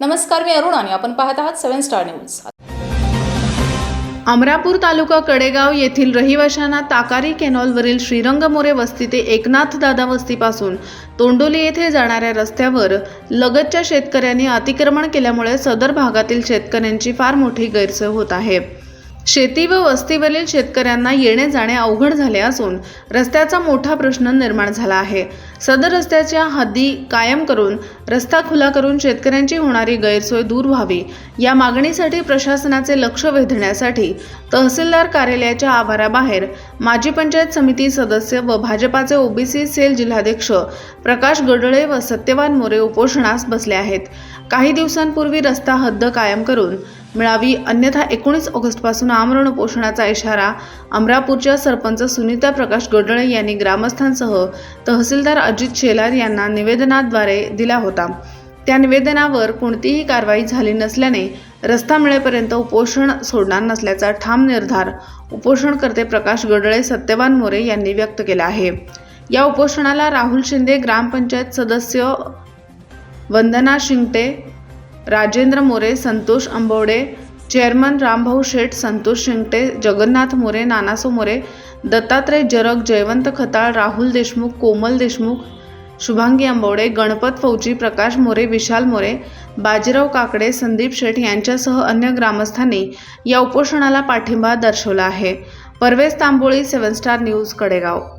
नमस्कार मी अरुण आणि आपण पाहत आहात seven star news. Amarapur taluka Kadegaon येथील रहिवाशांना ताकारी कॅनॉलवरील श्रीरंग मोरे वस्ती ते एकनाथ दादा वस्तीपासून तोंडोली येथे जाणाऱ्या रस्त्यावर लगतच्या शेतकऱ्यांनी अतिक्रमण केल्यामुळे सदर भागातील शेतकऱ्यांची फार मोठी गैरसोय होत आहे. शेती व वस्तीवरील शेतकऱ्यांना येणे जाणे अवघड झाले असून रस्त्याचा मोठा प्रश्न निर्माण झाला आहे. सदर रस्त्याच्या हद्दी कायम करून रस्ता खुला करून शेतकऱ्यांची होणारी गैरसोय दूर व्हावी या मागणीसाठी प्रशासनाचे लक्ष वेधण्यासाठी तहसीलदार कार्यालयाच्या आवाराबाहेर माजी पंचायत समिती सदस्य व भाजपाचे ओबीसी सेल जिल्हाध्यक्ष प्रकाश गडळे व सत्यवान मोरे उपोषणास बसले आहेत. काही दिवसांपूर्वी रस्ता हद्द कायम करून मिळावी. अन्यथा एकोणीस ऑगस्टपासून आमरण उपोषणाचा इशारा अमरापूरच्या सरपंच सुनीता प्रकाश गडळे यांनी ग्रामस्थांसह तहसीलदार अजित शेलार यांना निवेदनाद्वारे दिला होता. त्या निवेदनावर कोणतीही कारवाई झाली नसल्याने रस्ता मिळेपर्यंत उपोषण सोडणार नसल्याचा ठाम निर्धार उपोषणकर्ते प्रकाश गडळे सत्यवान मोरे यांनी व्यक्त केला आहे. या उपोषणाला राहुल शिंदे ग्रामपंचायत सदस्य वंदना शिंगटे राजेंद्र मोरे संतोष आंबवडे चेअरमन रामभाऊ शेठ संतोष शिंगटे जगन्नाथ मोरे नानासो मोरे दत्तात्रय जरग जयवंत खताळ राहुल देशमुख कोमल देशमुख शुभांगी आंबवडे गणपत फौजी प्रकाश मोरे विशाल मोरे बाजीराव काकडे संदीप शेठ यांच्यासह अन्य ग्रामस्थांनी या उपोषणाला पाठिंबा दर्शवला आहे. Parvez Tamboli seven star news Kadegaon.